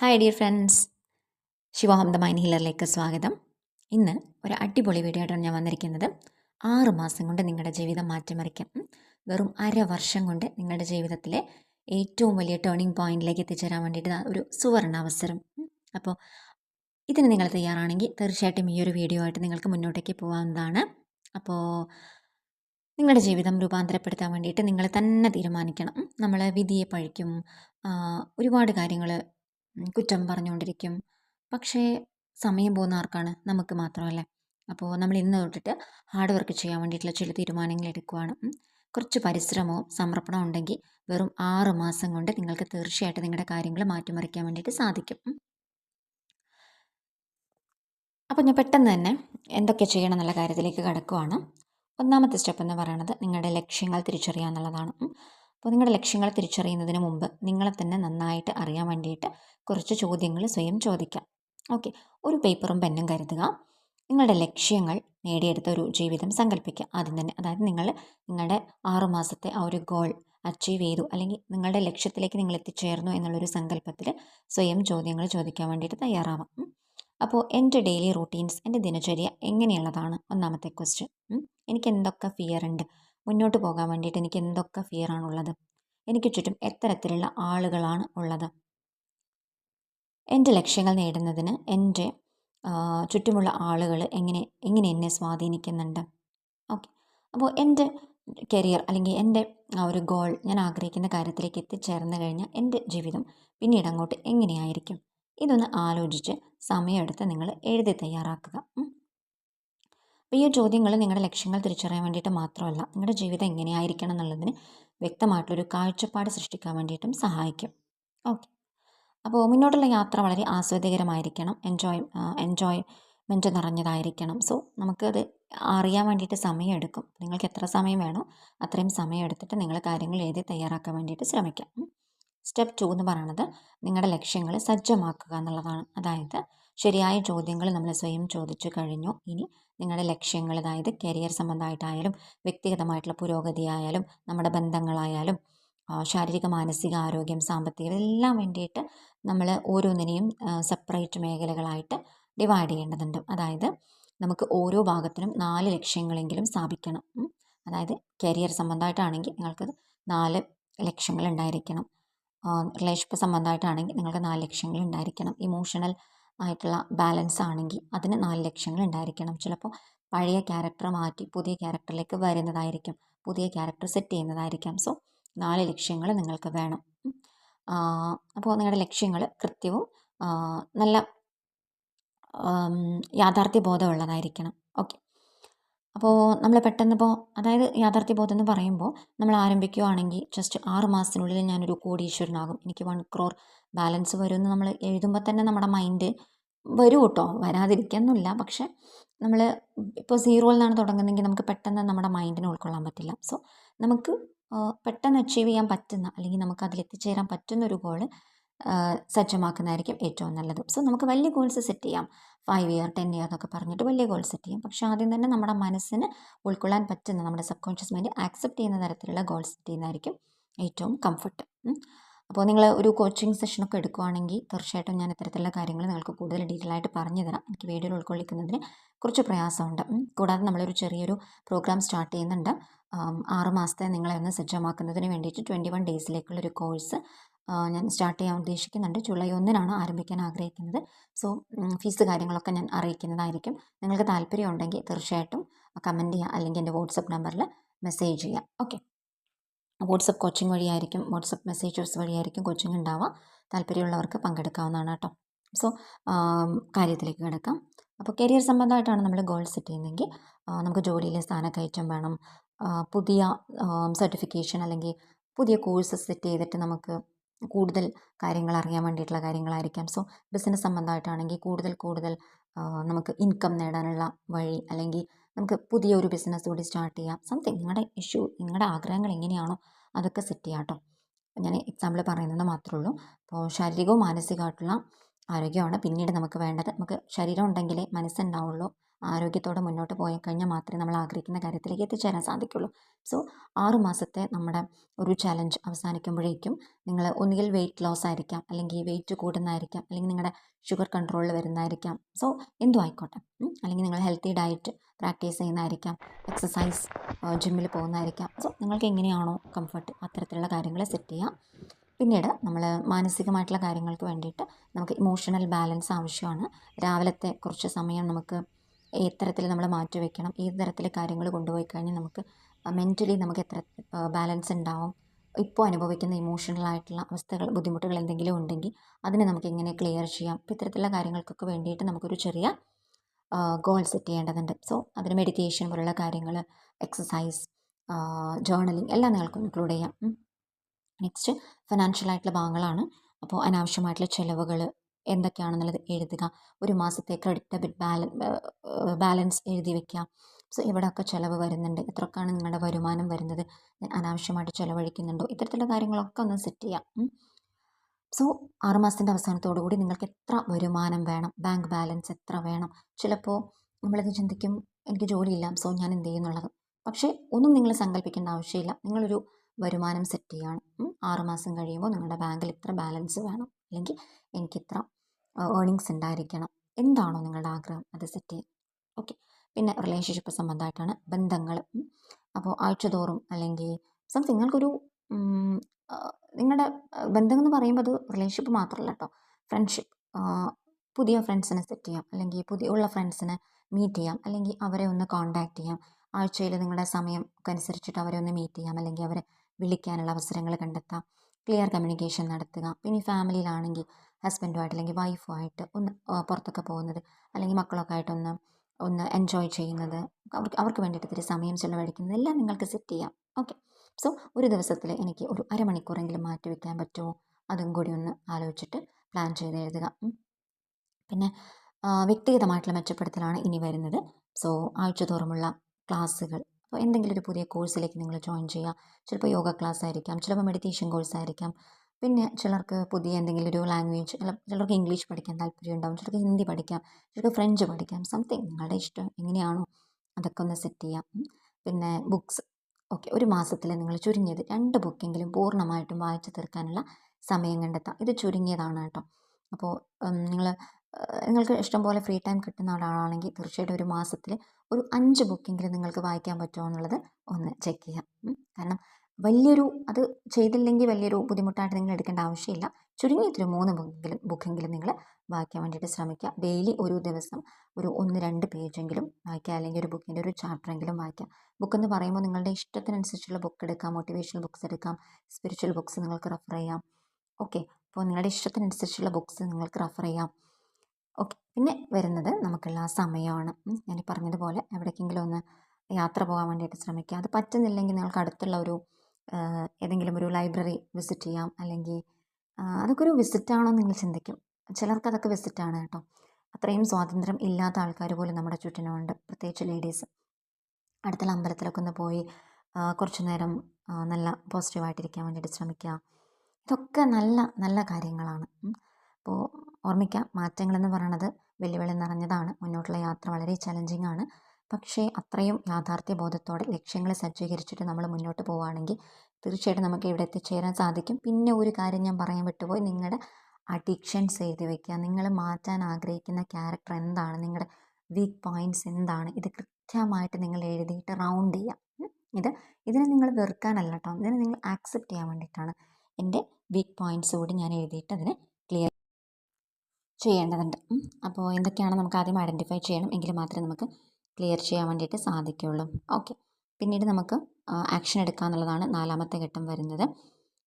Hi dear friends Shivoham the mind ഹീലറിലേക്ക് സ്വാഗതം. ഇന്ന് ഒരു അടിപൊളി വീഡിയോ ആയിട്ടാണ് ഞാൻ വന്നിരിക്കുന്നത്. ആറ് മാസം കൊണ്ട് നിങ്ങളുടെ ജീവിതം മാറ്റിമറിക്കും. വെറും അര വർഷം കൊണ്ട് നിങ്ങളുടെ ജീവിതത്തിലെ ഏറ്റവും വലിയ ടേണിംഗ് പോയിന്റിലേക്ക് എത്തിച്ചേരാൻ വേണ്ടിയിട്ട് ഒരു സുവർണ അവസരം. അപ്പോൾ ഇതിന് നിങ്ങൾ തയ്യാറാണെങ്കിൽ തീർച്ചയായിട്ടും ഈ ഒരു വീഡിയോ ആയിട്ട് നിങ്ങൾക്ക് മുന്നോട്ടേക്ക് പോകാവുന്നതാണ് അപ്പോൾ നിങ്ങളുടെ ജീവിതം രൂപാന്തരപ്പെടുത്താൻ വേണ്ടിയിട്ട് നിങ്ങൾ തന്നെ തീരുമാനിക്കണം. നമ്മൾ വിധിയെ പഴിക്കും. ഒരുപാട് കാര്യങ്ങൾ കുറ്റം പറഞ്ഞുകൊണ്ടിരിക്കും. പക്ഷേ സമയം പോകുന്ന ആർക്കാണ്? നമുക്ക് മാത്രമല്ലേ? അപ്പോൾ നമ്മൾ ഇന്ന് തൊട്ടിട്ട് ഹാർഡ് വർക്ക് ചെയ്യാൻ വേണ്ടിയിട്ടുള്ള ചില തീരുമാനങ്ങൾ എടുക്കുവാണ്. കുറച്ച് പരിശ്രമവും സമർപ്പണവും ഉണ്ടെങ്കിൽ വെറും ആറ് മാസം കൊണ്ട് നിങ്ങൾക്ക് തീർച്ചയായിട്ടും നിങ്ങളുടെ കാര്യങ്ങൾ മാറ്റിമറിക്കാൻ വേണ്ടിയിട്ട് സാധിക്കും. അപ്പോൾ ഞാൻ പെട്ടെന്ന് തന്നെ എന്തൊക്കെ ചെയ്യണം എന്നുള്ള കാര്യത്തിലേക്ക് കടക്കുവാണ്. ഒന്നാമത്തെ സ്റ്റെപ്പ് എന്ന് പറയുന്നത് നിങ്ങളുടെ ലക്ഷ്യങ്ങൾ തിരിച്ചറിയുക എന്നുള്ളതാണ്. അപ്പോൾ നിങ്ങളുടെ ലക്ഷ്യങ്ങൾ തിരിച്ചറിയുന്നതിന് മുമ്പ് നിങ്ങളെ തന്നെ നന്നായിട്ട് അറിയാൻ വേണ്ടിയിട്ട് കുറച്ച് ചോദ്യങ്ങൾ സ്വയം ചോദിക്കാം. ഓക്കെ. ഒരു പേപ്പറും പെന്നും കരുതുക. നിങ്ങളുടെ ലക്ഷ്യങ്ങൾ നേടിയെടുത്ത ഒരു ജീവിതം സങ്കല്പിക്കുക ആദ്യം തന്നെ അതായത് നിങ്ങൾ നിങ്ങളുടെ ആറുമാസത്തെ ആ ഒരു ഗോൾ അച്ചീവ് ചെയ്തു അല്ലെങ്കിൽ നിങ്ങളുടെ ലക്ഷ്യത്തിലേക്ക് നിങ്ങൾ എത്തിച്ചേർന്നു എന്നുള്ളൊരു സങ്കല്പത്തിൽ സ്വയം ചോദ്യങ്ങൾ ചോദിക്കാൻ വേണ്ടിയിട്ട് തയ്യാറാവാം. അപ്പോൾ എന്റെ ഡെയിലി റൂട്ടീൻസ് എന്റെ ദിനചര്യ എങ്ങനെയുള്ളതാണ്? ഒന്നാമത്തെ ക്വസ്റ്റ്യൻ എനിക്ക് എന്തൊക്കെ ഫിയർ ഉണ്ട്? മുന്നോട്ട് പോകാൻ വേണ്ടിയിട്ട് എനിക്ക് എന്തൊക്കെ ഫിയർ ആണുള്ളത് എനിക്ക് ചുറ്റും എത്തരത്തിലുള്ള ആളുകളാണ് ഉള്ളത്. എന്റെ ലക്ഷ്യങ്ങൾ നേടുന്നതിന് എന്റെ ചുറ്റുമുള്ള ആളുകൾ എങ്ങനെ എങ്ങനെ എന്നെ സ്വാധീനിക്കുന്നുണ്ട്? ഓക്കെ. അപ്പോൾ എന്റെ കരിയർ അല്ലെങ്കിൽ എന്റെ ആ ഒരു ഗോൾ ഞാൻ ആഗ്രഹിക്കുന്ന കാര്യത്തിലേക്ക് എത്തിച്ചേർന്ന് കഴിഞ്ഞാൽ എന്റെ ജീവിതം പിന്നീട് അങ്ങോട്ട് എങ്ങനെയായിരിക്കും? ഇതൊന്ന് ആലോചിച്ച് സമയമെടുത്ത് നിങ്ങൾ എഴുതി തയ്യാറാക്കുക. അപ്പോൾ ഈ ചോദ്യങ്ങൾ നിങ്ങളുടെ ലക്ഷ്യങ്ങൾ തിരിച്ചറിയാൻ വേണ്ടിയിട്ട് മാത്രമല്ല നിങ്ങളുടെ ജീവിതം എങ്ങനെയായിരിക്കണം എന്നുള്ളതിന് വ്യക്തമായിട്ടുള്ളൊരു കാഴ്ചപ്പാട് സൃഷ്ടിക്കാൻ വേണ്ടിയിട്ടും സഹായിക്കും. ഓക്കെ. അപ്പോൾ മുന്നോട്ടുള്ള യാത്ര വളരെ ആസ്വാദ്യകരമായിരിക്കണം എൻജോയ് എൻജോയ്മെന്റ് നിറഞ്ഞതായിരിക്കണം. സോ നമുക്കത് അറിയാൻ വേണ്ടിയിട്ട് സമയമെടുക്കും. നിങ്ങൾക്ക് എത്ര സമയം വേണോ അത്രയും സമയം എടുത്തിട്ട് നിങ്ങൾ കാര്യങ്ങൾ എഴുതി തയ്യാറാക്കാൻ വേണ്ടിയിട്ട് ശ്രമിക്കാം. സ്റ്റെപ്പ് ടു എന്ന് പറയുന്നത് നിങ്ങളുടെ ലക്ഷ്യങ്ങൾ സജ്ജമാക്കുക എന്നുള്ളതാണ്. അതായത് ശരിയായ ചോദ്യങ്ങൾ നമ്മൾ സ്വയം ചോദിച്ചു കഴിഞ്ഞു. ഇനി നിങ്ങളുടെ ലക്ഷ്യങ്ങൾ അതായത് കരിയർ സംബന്ധമായിട്ടായാലും വ്യക്തിഗതമായിട്ടുള്ള പുരോഗതി ആയാലും നമ്മുടെ ബന്ധങ്ങളായാലും ശാരീരിക മാനസിക ആരോഗ്യം സാമ്പത്തികം ഇതെല്ലാം വേണ്ടിയിട്ട് നമ്മൾ ഓരോന്നിനെയും സെപ്പറേറ്റ് മേഖലകളായിട്ട് ഡിവൈഡ് ചെയ്യേണ്ടതുണ്ട്. അതായത് നമുക്ക് ഓരോ ഭാഗത്തിനും നാല് ലക്ഷ്യങ്ങളെങ്കിലും സ്ഥാപിക്കണം. അതായത് കരിയർ സംബന്ധമായിട്ടാണെങ്കിൽ നിങ്ങൾക്ക് നാല് ലക്ഷ്യങ്ങൾ ഉണ്ടായിരിക്കണം. റിലേഷൻഷിപ്പ് സംബന്ധമായിട്ടാണെങ്കിൽ നിങ്ങൾക്ക് നാല് ലക്ഷ്യങ്ങൾ ഉണ്ടായിരിക്കണം. ഇമോഷണൽ ആയിട്ടുള്ള ബാലൻസ് ആണെങ്കിൽ അതിന് നാല് ലക്ഷങ്ങൾ ഉണ്ടായിരിക്കണം. ചിലപ്പോൾ പഴയ ക്യാരക്ടർ മാറ്റി പുതിയ ക്യാരക്ടറിലേക്ക് വരുന്നതായിരിക്കും. പുതിയ ക്യാരക്ടർ സെറ്റ് ചെയ്യുന്നതായിരിക്കാം. സോ നാല് ലക്ഷ്യങ്ങൾ നിങ്ങൾക്ക് വേണം. അപ്പോൾ നിങ്ങളുടെ ലക്ഷ്യങ്ങൾ കൃത്യവും നല്ല യാഥാർത്ഥ്യ യാഥാർത്ഥ്യബോധമുള്ളതായിരിക്കണം. ഓക്കെ. അപ്പോൾ നമ്മൾ പെട്ടെന്ന് ഇപ്പോൾ അതായത് യാഥാർത്ഥ്യബോധം എന്ന് പറയുമ്പോൾ നമ്മൾ ആരംഭിക്കുകയാണെങ്കിൽ ജസ്റ്റ് ആറ് മാസത്തിനുള്ളിൽ ഞാനൊരു കോടീശ്വരനാകും. എനിക്ക് വൺ ക്രോർ ബാലൻസ് വരുമെന്ന് നമ്മൾ എഴുതുമ്പോൾ തന്നെ നമ്മുടെ മൈൻഡ് വരും കേട്ടോ. വരാതിരിക്കുന്നില്ല പക്ഷെ നമ്മൾ ഇപ്പോൾ സീറോയിൽ നിന്നാണ് തുടങ്ങുന്നതെങ്കിൽ നമുക്ക് പെട്ടെന്ന് നമ്മുടെ മൈൻഡിനെ ഉൾക്കൊള്ളാൻ പറ്റില്ല. സോ നമുക്ക് പെട്ടെന്ന് അച്ചീവ് ചെയ്യാൻ പറ്റുന്ന അല്ലെങ്കിൽ നമുക്ക് അതിൽ എത്തിച്ചേരാൻ പറ്റുന്ന ഒരു ഗോൾ സജ്ജമാക്കുന്നതായിരിക്കും ഏറ്റവും നല്ലത്. സോ നമുക്ക് വലിയ ഗോൾസ് സെറ്റ് ചെയ്യാം. ഫൈവ് ഇയർ ടെൻ ഇയർ എന്നൊക്കെ പറഞ്ഞിട്ട് വലിയ ഗോൾ സെറ്റ് ചെയ്യാം. പക്ഷേ ആദ്യം തന്നെ നമ്മുടെ മനസ്സിന് ഉൾക്കൊള്ളാൻ പറ്റുന്ന നമ്മുടെ സബ് കോൺഷ്യസ് മൈൻഡ് ആക്സെപ്റ്റ് ചെയ്യുന്ന തരത്തിലുള്ള ഗോൾ സെറ്റ് ചെയ്യുന്നതായിരിക്കും ഏറ്റവും കംഫർട്ട് അപ്പോൾ നിങ്ങൾ ഒരു കോച്ചിങ് സെഷനൊക്കെ എടുക്കുവാണെങ്കിൽ തീർച്ചയായിട്ടും ഞാൻ ഇത്തരത്തിലുള്ള കാര്യങ്ങൾ നിങ്ങൾക്ക് കൂടുതൽ ഡീറ്റെയിൽ ആയിട്ട് പറഞ്ഞു തരാം. എനിക്ക് വീഡിയോയിൽ ഉൾക്കൊള്ളിക്കുന്നതിന് കുറച്ച് പ്രയാസമുണ്ട്. കൂടാതെ നമ്മളൊരു ചെറിയൊരു പ്രോഗ്രാം സ്റ്റാർട്ട് ചെയ്യുന്നുണ്ട്. ആറ് മാസത്തെ നിങ്ങളെ ഒന്ന് സജ്ജമാക്കുന്നതിന് വേണ്ടിയിട്ട് ട്വന്റി വൺ ഡേയ്സിലേക്കുള്ളൊരു കോഴ്സ് ഞാൻ സ്റ്റാർട്ട് ചെയ്യാൻ ഉദ്ദേശിക്കുന്നുണ്ട്. ജൂലൈ ഒന്നിനാണ് ആരംഭിക്കാൻ ആഗ്രഹിക്കുന്നത്. സോ ഫീസ് കാര്യങ്ങളൊക്കെ ഞാൻ അറിയിക്കുന്നതായിരിക്കും. നിങ്ങൾക്ക് താല്പര്യം ഉണ്ടെങ്കിൽ തീർച്ചയായിട്ടും കമന്റ് ചെയ്യുക അല്ലെങ്കിൽ എന്റെ വാട്സപ്പ് നമ്പറിൽ മെസ്സേജ് ചെയ്യുക ഓക്കെ. വാട്സപ്പ് കോച്ചിങ് വഴിയായിരിക്കും വാട്സപ്പ് മെസ്സേജസ് വഴിയായിരിക്കും കോച്ചിങ് ഉണ്ടാവുക. താല്പര്യമുള്ളവർക്ക് പങ്കെടുക്കാവുന്നതാണ് കേട്ടോ. സോ കാര്യത്തിലേക്ക് കിടക്കാം. അപ്പോൾ കരിയർ സംബന്ധമായിട്ടാണ് നമ്മൾ ഗോൾ സെറ്റ് ചെയ്യുന്നതെങ്കിൽ നമുക്ക് ജോലിയിൽ സ്ഥാനക്കയറ്റം വേണം. പുതിയ സർട്ടിഫിക്കേഷൻ അല്ലെങ്കിൽ പുതിയ കോഴ്സ് സെറ്റ് ചെയ്തിട്ട് നമുക്ക് കൂടുതൽ കാര്യങ്ങൾ അറിയാൻ വേണ്ടിയിട്ടുള്ള കാര്യങ്ങളായിരിക്കാം. സോ ബിസിനസ് സംബന്ധമായിട്ടാണെങ്കിൽ കൂടുതൽ കൂടുതൽ നമുക്ക് ഇൻകം നേടാനുള്ള വഴി അല്ലെങ്കിൽ നമുക്ക് പുതിയൊരു ബിസിനസ് കൂടി സ്റ്റാർട്ട് ചെയ്യാം. സംതിങ് നിങ്ങളുടെ ഇഷ്യൂ നിങ്ങളുടെ ആഗ്രഹങ്ങൾ എങ്ങനെയാണോ അതൊക്കെ സെറ്റ് ചെയ്യാം കേട്ടോ ഞാൻ എക്സാമ്പിൾ പറയുന്നത് മാത്രമേ ഉള്ളൂ. അപ്പോൾ ശാരീരികവും മാനസികമായിട്ടുള്ള ആരോഗ്യമാണ് പിന്നീട് നമുക്ക് വേണ്ടത്. നമുക്ക് ശരീരം ഉണ്ടെങ്കിലേ മനസ്സുണ്ടാവുള്ളൂ. ആരോഗ്യത്തോടെ മുന്നോട്ട് പോയി കഴിഞ്ഞാൽ മാത്രമേ നമ്മൾ ആഗ്രഹിക്കുന്ന കാര്യത്തിലേക്ക് എത്തിച്ചേരാൻ സാധിക്കുള്ളൂ. സോ ആറ് മാസത്തെ നമ്മുടെ ഒരു ചലഞ്ച് അവസാനിക്കുമ്പോഴേക്കും നിങ്ങൾ ഒന്നുകിൽ വെയിറ്റ് ലോസ് ആയിരിക്കാം അല്ലെങ്കിൽ വെയിറ്റ് കൂടുന്നതായിരിക്കാം അല്ലെങ്കിൽ നിങ്ങളുടെ ഷുഗർ കൺട്രോളിൽ വരുന്നതായിരിക്കാം. സോ എന്തും ആയിക്കോട്ടെ. അല്ലെങ്കിൽ നിങ്ങൾ ഹെൽത്തി ഡയറ്റ് പ്രാക്ടീസ് ചെയ്യുന്നതായിരിക്കാം എക്സസൈസ് ജിമ്മിൽ പോകുന്നതായിരിക്കാം. സോ നിങ്ങൾക്ക് എങ്ങനെയാണോ കംഫർട്ട് അത്തരത്തിലുള്ള കാര്യങ്ങൾ സെറ്റ് ചെയ്യാം. പിന്നീട് നമ്മൾ മാനസികമായിട്ടുള്ള കാര്യങ്ങൾക്ക് വേണ്ടിയിട്ട് നമുക്ക് ഇമോഷണൽ ബാലൻസ് ആവശ്യമാണ്. രാവിലത്തെ കുറച്ച് സമയം നമുക്ക് എത്തരത്തിൽ നമ്മൾ മാറ്റി വയ്ക്കണം ഏത് തരത്തിൽ കാര്യങ്ങൾ കൊണ്ടുപോയി കഴിഞ്ഞാൽ നമുക്ക് മെന്റലി നമുക്ക് എത്ര ബാലൻസ് ഉണ്ടാവും. ഇപ്പോൾ അനുഭവിക്കുന്ന ഇമോഷണലായിട്ടുള്ള അവസ്ഥകൾ ബുദ്ധിമുട്ടുകൾ എന്തെങ്കിലും ഉണ്ടെങ്കിൽ അതിനെ നമുക്ക് എങ്ങനെ ക്ലിയർ ചെയ്യാം? അപ്പോൾ ഇത്തരത്തിലുള്ള കാര്യങ്ങൾക്കൊക്കെ വേണ്ടിയിട്ട് നമുക്കൊരു ചെറിയ ഗോൾ സെറ്റ് ചെയ്യേണ്ടതുണ്ട്. സോ അതിന് മെഡിറ്റേഷൻ പോലുള്ള കാര്യങ്ങൾ എക്സസൈസ് ജേർണലിംഗ് എല്ലാം നിങ്ങൾക്ക് ഇൻക്ലൂഡ് ചെയ്യാം. നെക്സ്റ്റ് ഫിനാൻഷ്യൽ ആയിട്ടുള്ള ഭാഗങ്ങളാണ്. അപ്പോൾ അനാവശ്യമായിട്ടുള്ള ചിലവുകൾ എന്തൊക്കെയാണെന്നുള്ളത് എഴുതുക. ഒരു മാസത്തെ ക്രെഡിറ്റ് ഡെബിറ്റ് ബാല ബാലൻസ് എഴുതി വെക്കുക സോ ഇവിടെയൊക്കെ ചിലവ് വരുന്നുണ്ട്. എത്രയൊക്കെയാണ് നിങ്ങളുടെ വരുമാനം വരുന്നത്? അനാവശ്യമായിട്ട് ചിലവഴിക്കുന്നുണ്ടോ? ഇത്തരത്തിലുള്ള കാര്യങ്ങളൊക്കെ ഒന്ന് സെറ്റ് ചെയ്യാം. സോ ആറുമാസത്തിന്റെ അവസാനത്തോടു കൂടി നിങ്ങൾക്ക് എത്ര വരുമാനം വേണം? ബാങ്ക് ബാലൻസ് എത്ര വേണം? ചിലപ്പോൾ നമ്മളത് ചിന്തിക്കും എനിക്ക് ജോലിയില്ല സോ ഞാൻ എന്ത് ചെയ്യുന്നുള്ളത്? പക്ഷേ ഒന്നും നിങ്ങൾ സങ്കല്പിക്കേണ്ട ആവശ്യമില്ല. നിങ്ങളൊരു വരുമാനം സെറ്റ് ചെയ്യാണ്. ആറുമാസം കഴിയുമ്പോൾ നിങ്ങളുടെ ബാങ്കിൽ ഇത്ര ബാലൻസ് വേണം. അല്ലെങ്കിൽ എനിക്ക് ഇത്ര ഏർണിങ്സ് ഉണ്ടായിരിക്കണം. എന്താണോ നിങ്ങളുടെ ആഗ്രഹം അത് സെറ്റ് ചെയ്യാം ഓക്കെ പിന്നെ റിലേഷൻഷിപ്പ് സംബന്ധമായിട്ടാണ് ബന്ധങ്ങൾ അപ്പോൾ ആഴ്ചതോറും അല്ലെങ്കിൽ സംതിങ് നിങ്ങൾക്കൊരു നിങ്ങളുടെ ബന്ധം എന്ന് പറയുമ്പോൾ അത് റിലേഷൻഷിപ്പ് മാത്രമല്ല കേട്ടോ ഫ്രണ്ട്ഷിപ്പ് പുതിയ ഫ്രണ്ട്സിനെ സെറ്റ് ചെയ്യാം. അല്ലെങ്കിൽ പുതിയ ഉള്ള ഫ്രണ്ട്സിനെ മീറ്റ് ചെയ്യാം. അല്ലെങ്കിൽ അവരെ ഒന്ന് കോണ്ടാക്ട് ചെയ്യാം. ആഴ്ചയിൽ നിങ്ങളുടെ സമയം ഒക്കെ അനുസരിച്ചിട്ട് അവരെ ഒന്ന് മീറ്റ് ചെയ്യാം. അല്ലെങ്കിൽ അവരെ വിളിക്കാനുള്ള അവസരങ്ങൾ കണ്ടെത്താം. ക്ലിയർ കമ്മ്യൂണിക്കേഷൻ നടത്തുക. പിന്നെ ഫാമിലിയിലാണെങ്കിൽ ഹസ്ബൻഡുമായിട്ട് അല്ലെങ്കിൽ വൈഫുമായിട്ട് ഒന്ന് പുറത്തൊക്കെ പോകുന്നത്. അല്ലെങ്കിൽ മക്കളൊക്കെ ആയിട്ടൊന്ന് ഒന്ന് എൻജോയ് ചെയ്യുന്നത്. അവർക്ക് അവർക്ക് വേണ്ടിയിട്ട് ഇത്തിരി സമയം ചിലവഴിക്കുന്നത് എല്ലാം നിങ്ങൾക്ക് സെറ്റ് ചെയ്യാം. ഓക്കെ സോ ഒരു ദിവസത്തിൽ എനിക്ക് ഒരു അരമണിക്കൂറെങ്കിലും മാറ്റി വയ്ക്കാൻ പറ്റുമോ? അതും കൂടി ഒന്ന് ആലോചിച്ചിട്ട് പ്ലാൻ ചെയ്ത് എഴുതുക. പിന്നെ വ്യക്തിഗതമായിട്ടുള്ള മെച്ചപ്പെടുത്തലാണ് ഇനി വരുന്നത്. സോ ആഴ്ച തോറുമുള്ള ക്ലാസ്സുകൾ. അപ്പോൾ എന്തെങ്കിലും ഒരു പുതിയ കോഴ്സിലേക്ക് നിങ്ങൾ ജോയിൻ ചെയ്യുക. ചിലപ്പോൾ യോഗ ക്ലാസ് ആയിരിക്കാം ചിലപ്പോൾ മെഡിറ്റേഷൻ കോഴ്സ് ആയിരിക്കാം. പിന്നെ ചിലർക്ക് പുതിയ എന്തെങ്കിലും ഒരു ലാംഗ്വേജ് ചിലർക്ക് ഇംഗ്ലീഷ് പഠിക്കാൻ താല്പര്യം ഉണ്ടാവും ചിലർക്ക് ഹിന്ദി പഠിക്കാം ചിലർക്ക് ഫ്രഞ്ച് പഠിക്കാം സംതിങ് നിങ്ങളുടെ ഇഷ്ടം എങ്ങനെയാണോ അതൊക്കെ ഒന്ന് സെറ്റ് ചെയ്യാം. പിന്നെ ബുക്സ് ഓക്കെ ഒരു മാസത്തിൽ നിങ്ങൾ ചുരുങ്ങിയത് രണ്ട് ബുക്കെങ്കിലും പൂർണമായിട്ടും വായിച്ചു തീർക്കാനുള്ള സമയം കണ്ടെത്താം. ഇത് ചുരുങ്ങിയതാണ് കേട്ടോ. അപ്പോൾ നിങ്ങൾ നിങ്ങൾക്ക് ഇഷ്ടം പോലെ ഫ്രീ ടൈം കിട്ടുന്ന ഒരാളാണെങ്കിൽ തീർച്ചയായിട്ടും ഒരു മാസത്തിൽ ഒരു അഞ്ച് ബുക്കെങ്കിലും നിങ്ങൾക്ക് വായിക്കാൻ പറ്റുമോ എന്നുള്ളത് ഒന്ന് ചെക്ക് ചെയ്യാം. കാരണം വലിയൊരു അത് ചെയ്തില്ലെങ്കിൽ വലിയൊരു ബുദ്ധിമുട്ടായിട്ട് നിങ്ങൾ എടുക്കേണ്ട ആവശ്യമില്ല. ചുരുങ്ങിയതൊരു മൂന്ന് ബുക്കെങ്കിലും ബുക്കെങ്കിലും നിങ്ങൾ വായിക്കാൻ വേണ്ടിയിട്ട് ശ്രമിക്കുക. ഡെയിലി ഒരു ദിവസം ഒരു ഒന്ന് രണ്ട് പേജെങ്കിലും വായിക്കുക. അല്ലെങ്കിൽ ഒരു ബുക്കിന്റെ ഒരു ചാപ്റ്ററെങ്കിലും വായിക്കാം ബുക്ക് എന്ന് പറയുമ്പോൾ നിങ്ങളുടെ ഇഷ്ടത്തിനനുസരിച്ചുള്ള ബുക്ക് എടുക്കാം. മോട്ടിവേഷണൽ ബുക്ക്സ് എടുക്കാം. സ്പിരിച്വൽ ബുക്ക്സ് നിങ്ങൾക്ക് റെഫർ ചെയ്യാം. ഓക്കെ. അപ്പോൾ നിങ്ങളുടെ ഇഷ്ടത്തിനനുസരിച്ചുള്ള ബുക്ക്സ് നിങ്ങൾക്ക് റെഫർ ചെയ്യാം. ഓക്കെ. പിന്നെ വരുന്നത് നമുക്കുള്ള സമയമാണ്. ഞാൻ പറഞ്ഞതുപോലെ എവിടേക്കെങ്കിലും ഒന്ന് യാത്ര പോകാൻ വേണ്ടിയിട്ട് ശ്രമിക്കുക അത് പറ്റുന്നില്ലെങ്കിൽ നിങ്ങൾക്ക് അടുത്തുള്ള ഒരു ഏതെങ്കിലും ഒരു ലൈബ്രറി വിസിറ്റ് ചെയ്യാം. അല്ലെങ്കിൽ അതൊക്കെ ഒരു വിസിറ്റാണോ നിങ്ങൾ ചിന്തിക്കും. ചിലർക്ക് അതൊക്കെ വിസിറ്റാണ് കേട്ടോ. അത്രയും സ്വാതന്ത്ര്യം ഇല്ലാത്ത ആൾക്കാർ പോലും നമ്മുടെ ചുറ്റിനുമുണ്ട് പ്രത്യേകിച്ച് ലേഡീസ്. അടുത്തുള്ള അമ്പലത്തിലൊക്കെ ഒന്ന് പോയി കുറച്ചു നേരം നല്ല പോസിറ്റീവായിട്ടിരിക്കാൻ വേണ്ടിയിട്ട് ശ്രമിക്കുക. ഇതൊക്കെ നല്ല നല്ല കാര്യങ്ങളാണ്. അപ്പോൾ ഓർമ്മിക്കുക മാറ്റങ്ങളെന്ന് പറയണത് വെല്ലുവിളി നിറഞ്ഞതാണ്. മുന്നോട്ടുള്ള യാത്ര വളരെ ചലഞ്ചിങ് ആണ്. പക്ഷേ അത്രയും യാഥാർത്ഥ്യ ബോധത്തോടെ ലക്ഷ്യങ്ങൾ സജ്ജീകരിച്ചിട്ട് നമ്മൾ മുന്നോട്ട് പോവുകയാണെങ്കിൽ തീർച്ചയായിട്ടും നമുക്ക് ഇവിടെ എത്തിച്ചേരാൻ സാധിക്കും. പിന്നെ ഒരു കാര്യം ഞാൻ പറയാൻ വിട്ടുപോയി. നിങ്ങളുടെ അഡിക്ഷൻസ് എഴുതി വയ്ക്കുക നിങ്ങൾ മാറ്റാൻ ആഗ്രഹിക്കുന്ന ക്യാരക്ടർ എന്താണ് നിങ്ങളുടെ വീക്ക് പോയിന്റ്സ് എന്താണ് ഇത് കൃത്യമായിട്ട് നിങ്ങൾ എഴുതിയിട്ട് റൗണ്ട് ചെയ്യുക. ഇത് ഇതിനെ നിങ്ങൾ വെറുക്കാനല്ല കേട്ടോ. ഇതിനെ നിങ്ങൾ ആക്സെപ്റ്റ് ചെയ്യാൻ വേണ്ടിയിട്ടാണ്. എന്റെ വീക്ക് പോയിന്റ്സ് കൂടി ഞാൻ എഴുതിയിട്ട് അതിനെ ചെയ്യേണ്ടതുണ്ട്. അപ്പോൾ എന്തൊക്കെയാണ് നമുക്ക് ആദ്യം ഐഡന്റിഫൈ ചെയ്യണം. എങ്കിൽ മാത്രമേ നമുക്ക് ക്ലിയർ ചെയ്യാൻ വേണ്ടിയിട്ട് സാധിക്കുകയുള്ളൂ. ഓക്കെ പിന്നീട് നമുക്ക് ആക്ഷൻ എടുക്കുക എന്നുള്ളതാണ് നാലാമത്തെ ഘട്ടം വരുന്നത്.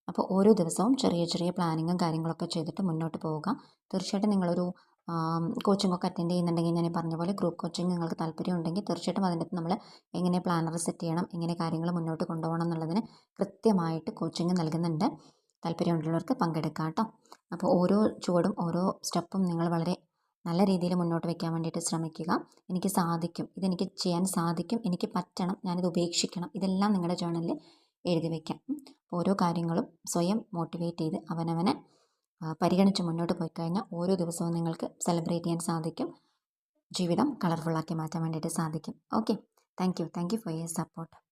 അപ്പോൾ ഓരോ ദിവസവും ചെറിയ ചെറിയ പ്ലാനിങ്ങും കാര്യങ്ങളൊക്കെ ചെയ്തിട്ട് മുന്നോട്ട് പോവുക. തീർച്ചയായിട്ടും നിങ്ങളൊരു കോച്ചിങ് ഒക്കെ അറ്റൻഡ് ചെയ്യുന്നുണ്ടെങ്കിൽ ഞാൻ പറഞ്ഞ പോലെ ഗ്രൂപ്പ് കോച്ചിങ് നിങ്ങൾക്ക് താല്പര്യം ഉണ്ടെങ്കിൽ തീർച്ചയായിട്ടും അതിന്റെ നമ്മൾ എങ്ങനെ പ്ലാനർ സെറ്റ് ചെയ്യണം എങ്ങനെ കാര്യങ്ങൾ മുന്നോട്ട് കൊണ്ടുപോകണം എന്നുള്ളതിന് കൃത്യമായിട്ട് കോച്ചിങ് നൽകുന്നുണ്ട്. താല്പര്യമുള്ളവർക്ക് പങ്കെടുക്കാം കേട്ടോ. അപ്പോൾ ഓരോ ചുവടും ഓരോ സ്റ്റെപ്പും നിങ്ങൾ വളരെ നല്ല രീതിയിൽ മുന്നോട്ട് വയ്ക്കാൻ വേണ്ടിയിട്ട് ശ്രമിക്കുക. എനിക്ക് സാധിക്കും. ഇതെനിക്ക് ചെയ്യാൻ സാധിക്കും. എനിക്ക് പറ്റണം. ഞാനിത് ഉപേക്ഷിക്കണം. ഇതെല്ലാം നിങ്ങളുടെ ജേണലിൽ എഴുതി വയ്ക്കാം. ഓരോ കാര്യങ്ങളും സ്വയം മോട്ടിവേറ്റ് ചെയ്ത് അവനവനെ പരിഗണിച്ച് മുന്നോട്ട് പോയി കഴിഞ്ഞാൽ ഓരോ ദിവസവും നിങ്ങൾക്ക് സെലിബ്രേറ്റ് ചെയ്യാൻ സാധിക്കും. ജീവിതം കളർഫുള്ളാക്കി മാറ്റാൻ വേണ്ടിയിട്ട് സാധിക്കും. Okay thank you thank you for your support